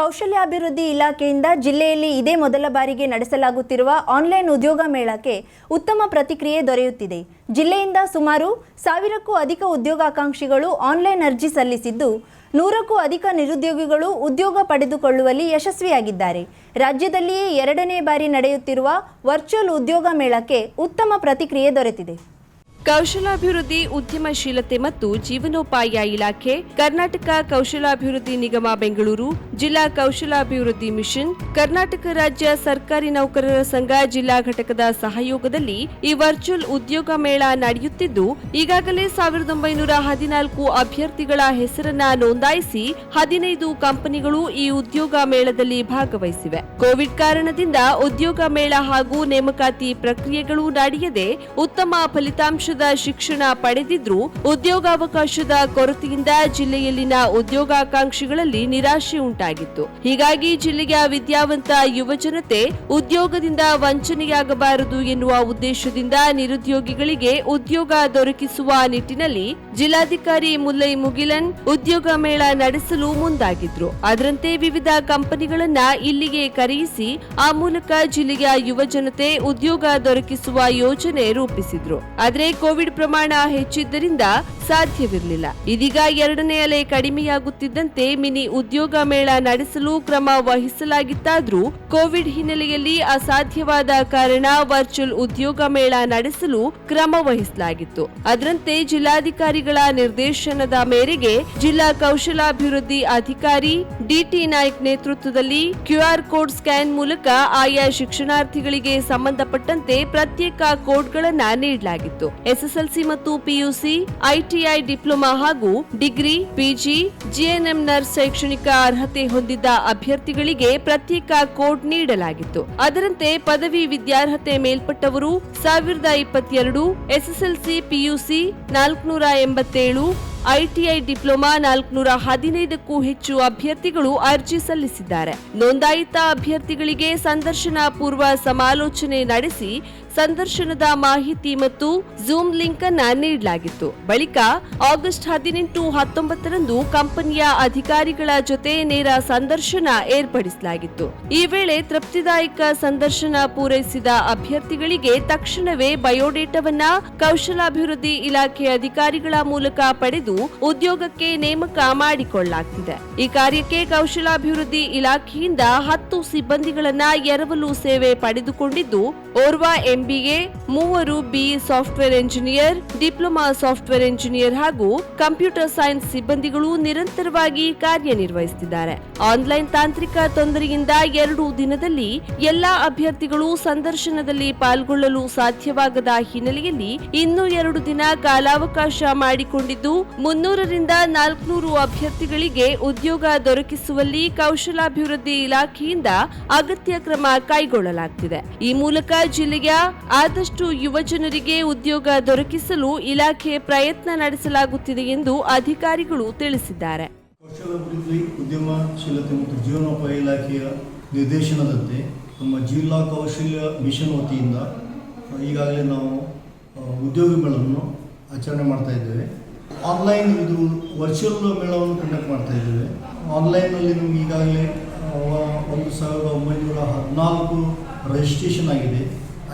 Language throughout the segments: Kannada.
ಕೌಶಲ್ಯಾಭಿವೃದ್ಧಿ ಇಲಾಖೆಯಿಂದ ಜಿಲ್ಲೆಯಲ್ಲಿ ಇದೇ ಮೊದಲ ಬಾರಿಗೆ ನಡೆಸಲಾಗುತ್ತಿರುವ ಆನ್ಲೈನ್ ಉದ್ಯೋಗ ಮೇಳಕ್ಕೆ ಉತ್ತಮ ಪ್ರತಿಕ್ರಿಯೆ ದೊರೆಯುತ್ತಿದೆ. ಜಿಲ್ಲೆಯಿಂದ ಸುಮಾರು ಸಾವಿರಕ್ಕೂ ಅಧಿಕ ಉದ್ಯೋಗಾಕಾಂಕ್ಷಿಗಳು ಆನ್ಲೈನ್ ಅರ್ಜಿ ಸಲ್ಲಿಸಿದ್ದು, ನೂರಕ್ಕೂ ಅಧಿಕ ನಿರುದ್ಯೋಗಿಗಳು ಉದ್ಯೋಗ ಪಡೆದುಕೊಳ್ಳುವಲ್ಲಿ ಯಶಸ್ವಿಯಾಗಿದ್ದಾರೆ. ರಾಜ್ಯದಲ್ಲಿಯೇ ಎರಡನೇ ಬಾರಿ ನಡೆಯುತ್ತಿರುವ ವರ್ಚುವಲ್ ಉದ್ಯೋಗ ಮೇಳಕ್ಕೆ ಉತ್ತಮ ಪ್ರತಿಕ್ರಿಯೆ ದೊರೆತಿದೆ. ಕೌಶಲಾಭಿವೃದ್ಧಿ, ಉದ್ಯಮಶೀಲತೆ ಮತ್ತು ಜೀವನೋಪಾಯ ಇಲಾಖೆ, ಕರ್ನಾಟಕ ಕೌಶಲಾಭಿವೃದ್ಧಿ ನಿಗಮ, ಬೆಂಗಳೂರು, ಜಿಲ್ಲಾ ಕೌಶಲಾಭಿವೃದ್ಧಿ ಮಿಷನ್, ಕರ್ನಾಟಕ ರಾಜ್ಯ ಸರ್ಕಾರಿ ನೌಕರರ ಸಂಘ, ಜಿಲ್ಲಾ ಘಟಕದ ಸಹಯೋಗದಲ್ಲಿ ಈ ವರ್ಚುವಲ್ ಉದ್ಯೋಗ ಮೇಳ ನಡೆಯುತ್ತಿದ್ದು, ಈಗಾಗಲೇ ಸಾವಿರದ ಒಂಬೈನೂರ ಹದಿನಾಲ್ಕು ಅಭ್ಯರ್ಥಿಗಳ ಹೆಸರನ್ನ ನೋಂದಾಯಿಸಿ ಹದಿನೈದು ಕಂಪನಿಗಳು ಈ ಉದ್ಯೋಗ ಮೇಳದಲ್ಲಿ ಭಾಗವಹಿಸಿವೆ. ಕೋವಿಡ್ ಕಾರಣದಿಂದ ಉದ್ಯೋಗ ಮೇಳ ಹಾಗೂ ನೇಮಕಾತಿ ಪ್ರಕ್ರಿಯೆಗಳು ನಡೆಯದೆ, ಉತ್ತಮ ಫಲಿತಾಂಶದ ಶಿಕ್ಷಣ ಪಡೆದಿದ್ರೂ ಉದ್ಯೋಗಾವಕಾಶದ ಕೊರತೆಯಿಂದ ಜಿಲ್ಲೆಯಲ್ಲಿನ ಉದ್ಯೋಗಾಕಾಂಕ್ಷಿಗಳಲ್ಲಿ ನಿರಾಶೆ ಉಂಟಾಗಿತ್ತು. ಹೀಗಾಗಿ ಜಿಲ್ಲೆಯ ವಿದ್ಯಾವಂತ ಯುವಜನತೆ ಉದ್ಯೋಗದಿಂದ ವಂಚನೆಯಾಗಬಾರದು ಎನ್ನುವ ಉದ್ದೇಶದಿಂದ ನಿರುದ್ಯೋಗಿಗಳಿಗೆ ಉದ್ಯೋಗ ದೊರಕಿಸುವ ನಿಟ್ಟಿನಲ್ಲಿ ಜಿಲ್ಲಾಧಿಕಾರಿ ಮುಲ್ಲೈ ಮುಗಿಲನ್ ಉದ್ಯೋಗ ಮೇಳ ನಡೆಸಲು ಮುಂದಾಗಿದ್ರು. ಅದರಂತೆ ವಿವಿಧ ಕಂಪನಿಗಳನ್ನ ಇಲ್ಲಿಗೆ ಕರೆಯಿಸಿ ಆ ಮೂಲಕ ಜಿಲ್ಲೆಯ ಯುವಜನತೆ ಉದ್ಯೋಗ ದೊರಕಿಸುವ ಯೋಜನೆ ರೂಪಿಸಿದ್ರು. ಆದರೆ ಕೋವಿಡ್ ಪ್ರಮಾಣ ಹೆಚ್ಚಿದ್ದರಿಂದ ಸಾಧ್ಯವಿರಲಿಲ್ಲ. ಇದೀಗ ಎರಡನೇ ಅಲೆ ಕಡಿಮೆಯಾಗುತ್ತಿದ್ದಂತೆ ಮಿನಿ ಉದ್ಯೋಗ ಮೇಳ ನಡೆಸಲು ಕ್ರಮ ವಹಿಸಲಾಗಿತ್ತಾದರೂ ಕೋವಿಡ್ ಹಿನ್ನೆಲೆಯಲ್ಲಿ ಅಸಾಧ್ಯವಾದ ಕಾರಣ ವರ್ಚುವಲ್ ಉದ್ಯೋಗ ಮೇಳ ನಡೆಸಲು ಕ್ರಮ ವಹಿಸಲಾಗಿತ್ತು. ಅದರಂತೆ ಜಿಲ್ಲಾಧಿಕಾರಿಗಳ ನಿರ್ದೇಶನದ ಮೇರೆಗೆ ಜಿಲ್ಲಾ ಕೌಶಲಾಭಿವೃದ್ಧಿ ಅಧಿಕಾರಿ ಡಿಟಿ ನಾಯ್ಕ್ ನೇತೃತ್ವದಲ್ಲಿ ಕ್ಯೂಆರ್ ಕೋಡ್ ಸ್ಕ್ಯಾನ್ ಮೂಲಕ ಆಯಾ ಶಿಕ್ಷಣಾರ್ಥಿಗಳಿಗೆ ಸಂಬಂಧಪಟ್ಟಂತೆ ಪ್ರತ್ಯೇಕ ಕೋಡ್ಗಳನ್ನು ನೀಡಲಾಗಿತ್ತು. ಎಸ್ಎಸ್ಎಲ್ಸಿ ಮತ್ತು ಪಿಯುಸಿ, ಐಟಿಐ ಡಿಪ್ಲೊಮಾ ಹಾಗೂ ಡಿಗ್ರಿ, ಪಿಜಿ, ಜಿಎನ್ಎಂ ನರ್ಸ್ ಶೈಕ್ಷಣಿಕ ಅರ್ಹತೆ ಹೊಂದಿದ್ದ ಅಭ್ಯರ್ಥಿಗಳಿಗೆ ಪ್ರತ್ಯೇಕ ಕೋಡ್ ನೀಡಲಾಗಿತ್ತು. ಅದರಂತೆ ಪದವಿ ವಿದ್ಯಾರ್ಹತೆ ಮೇಲ್ಪಟ್ಟವರು ಸಾವಿರದ ಇಪ್ಪತ್ತೆರಡು, ಎಸ್ಎಸ್ಎಲ್ಸಿ, ಪಿಯುಸಿ ನಾಲ್ಕುನೂರ ಎಂಬತ್ತೇಳು, ಐಟಿಐ ಡಿಪ್ಲೊಮಾ ನಾಲ್ಕುನೂರ ಹದಿನೈದಕ್ಕೂ ಹೆಚ್ಚು ಅಭ್ಯರ್ಥಿಗಳು ಅರ್ಜಿ ಸಲ್ಲಿಸಿದ್ದಾರೆ. ನೋಂದಾಯಿತ ಅಭ್ಯರ್ಥಿಗಳಿಗೆ ಸಂದರ್ಶನ ಪೂರ್ವ ಸಮಾಲೋಚನೆ ನಡೆಸಿ ಸಂದರ್ಶನದ ಮಾಹಿತಿ ಮತ್ತು ಜೂಮ್ ಲಿಂಕ್ ಅನ್ನ ನೀಡಲಾಗಿತ್ತು. ಬಳಿಕ ಆಗಸ್ಟ್ ಹದಿನೆಂಟು ಹತ್ತೊಂಬತ್ತರಂದು ಕಂಪನಿಯ ಅಧಿಕಾರಿಗಳ ಜೊತೆ ನೇರ ಸಂದರ್ಶನ ಏರ್ಪಡಿಸಲಾಗಿತ್ತು. ಈ ವೇಳೆ ತೃಪ್ತಿದಾಯಕ ಸಂದರ್ಶನ ಪೂರೈಸಿದ ಅಭ್ಯರ್ಥಿಗಳಿಗೆ ತಕ್ಷಣವೇ ಬಯೋಡೇಟಾವನ್ನ ಕೌಶಲಾಭಿವೃದ್ಧಿ ಇಲಾಖೆ ಅಧಿಕಾರಿಗಳ ಮೂಲಕ ಪಡೆದು ಉದ್ಯೋಗಕ್ಕೆ ನೇಮಕ ಮಾಡಿಕೊಳ್ಳಲಾಗ್ತಿದೆ. ಈ ಕಾರ್ಯಕ್ಕೆ ಕೌಶಲಾಭಿವೃದ್ಧಿ ಇಲಾಖೆಯಿಂದ ಹತ್ತು ಸಿಬ್ಬಂದಿಗಳನ್ನ ಎರವಲು ಸೇವೆ ಪಡೆದುಕೊಂಡಿದ್ದು, ಓರ್ವ ಎಂಬಿಎ, ಮೂವರು BE software engineer, diploma software engineer ಹಾಗೂ ಕಂಪ್ಯೂಟರ್ ಸೈನ್ಸ್ ಸಿಬ್ಬಂದಿಗಳು ನಿರಂತರವಾಗಿ ಕಾರ್ಯನಿರ್ವಹಿಸುತ್ತಿದ್ದಾರೆ. ಆನ್ಲೈನ್ ತಾಂತ್ರಿಕ ತೊಂದರೆಯಿಂದ ಎರಡು ದಿನದಲ್ಲಿ ಎಲ್ಲಾ ಅಭ್ಯರ್ಥಿಗಳು ಸಂದರ್ಶನದಲ್ಲಿ ಪಾಲ್ಗೊಳ್ಳಲು ಸಾಧ್ಯವಾಗದ ಹಿನ್ನೆಲೆಯಲ್ಲಿ ಇನ್ನೂ ಎರಡು ದಿನ ಕಾಲಾವಕಾಶ ಮಾಡಿಕೊಂಡಿದ್ದು, ಮುನ್ನೂರರಿಂದ ನಾಲ್ಕುನೂರು ಅಭ್ಯರ್ಥಿಗಳಿಗೆ ಉದ್ಯೋಗ ದೊರಕಿಸುವಲ್ಲಿ ಕೌಶಲಾಭಿವೃದ್ಧಿ ಇಲಾಖೆಯಿಂದ ಅಗತ್ಯ ಕ್ರಮ ಕೈಗೊಳ್ಳಲಾಗುತ್ತಿದೆ ಈ ಮೂಲಕ ಜಿಲ್ಲೆಯ ಆದಷ್ಟು ಯುವಜನರಿಗೆ ಉದ್ಯೋಗ ದೊರಕಿಸಲು ಇಲಾಖೆ ಪ್ರಯತ್ನ ನಡೆಸಲಾಗುತ್ತಿದೆ ಎಂದು ಅಧಿಕಾರಿಗಳು ತಿಳಿಸಿದ್ದಾರೆ. ಉದ್ಯಮಶೀಲತೆ ಮತ್ತು ಜೀವನೋಪಾಯ ಇಲಾಖೆಯ ನಿರ್ದೇಶನದಂತೆ ನಮ್ಮ ಜಿಲ್ಲಾ ಕೌಶಲ್ಯ ಮಿಷನ್ ವತಿಯಿಂದ ಈಗಾಗಲೇ ನಾವು ಉದ್ಯೋಗಗಳನ್ನು ಆಚರಣೆ ಮಾಡ್ತಾ ಇದ್ದೇವೆ. ಆನ್ಲೈನ್ ಇದು ವರ್ಚುವಲ್ ಮೇಳವನ್ನು ಕಂಡಕ್ಟ್ ಮಾಡ್ತಾ ಇದ್ದೇವೆ. ಆನ್ಲೈನಲ್ಲಿ ನಮ್ಗೆ ಈಗಾಗಲೇ ಒಂದು ಸಾವಿರದ ಒಂಬೈನೂರ ಹದಿನಾಲ್ಕು ರಿಜಿಸ್ಟ್ರೇಷನ್ ಆಗಿದೆ.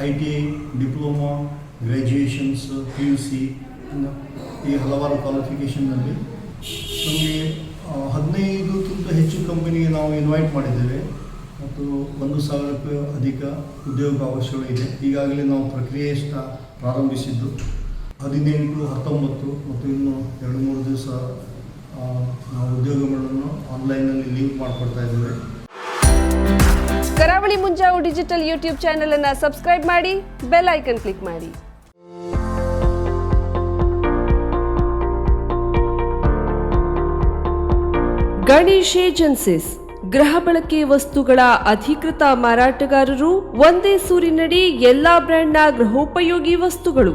I T I diploma, graduations, P U C ಈ ಹಲವಾರು ಕ್ವಾಲಿಫಿಕೇಷನ್ನಲ್ಲಿ ನಮಗೆ ಹದಿನೈದಕ್ಕಿಂತ ಹೆಚ್ಚು ಕಂಪನಿಗೆ ನಾವು ಇನ್ವೈಟ್ ಮಾಡಿದ್ದೇವೆ. ಮತ್ತು ಒಂದು ಸಾವಿರಕ್ಕೂ ಅಧಿಕ ಉದ್ಯೋಗ ಇದೆ. ಈಗಾಗಲೇ ನಾವು ಪ್ರಕ್ರಿಯೆ ಪ್ರಾರಂಭಿಸಿದ್ದು ಹದಿನೆಂಟು, ಹತ್ತೊಂಬತ್ತು ಮತ್ತು ಇನ್ನು ಎರಡು, ಮೂರು ದಿವಸ ನಾವು ಉದ್ಯೋಗಗಳನ್ನು ಆನ್ಲೈನಲ್ಲಿ ಲಿಂಕ್ ಮಾಡಿಕೊಡ್ತಾ ಇದ್ದೇವೆ. ಮುಂಜಾವು ಡಿಜಿಟಲ್ ಯೂಟ್ಯೂಬ್ ಚಾನೆಲ್ ಅನ್ನ ಸಬ್ಸ್ಕ್ರೈಬ್ ಮಾಡಿ, ಬೆಲ್ ಐಕನ್ ಕ್ಲಿಕ್ ಮಾಡಿ. ಗಣೇಶ್ ಏಜೆನ್ಸಿಸ್, ಗೃಹ ಬಳಕೆ ವಸ್ತುಗಳ ಅಧಿಕೃತ ಮಾರಾಟಗಾರರು ಒಂದೇ ಸೂರಿನಡಿ ಎಲ್ಲಾ ಬ್ರ್ಯಾಂಡ್ನ ಗೃಹೋಪಯೋಗಿ ವಸ್ತುಗಳು.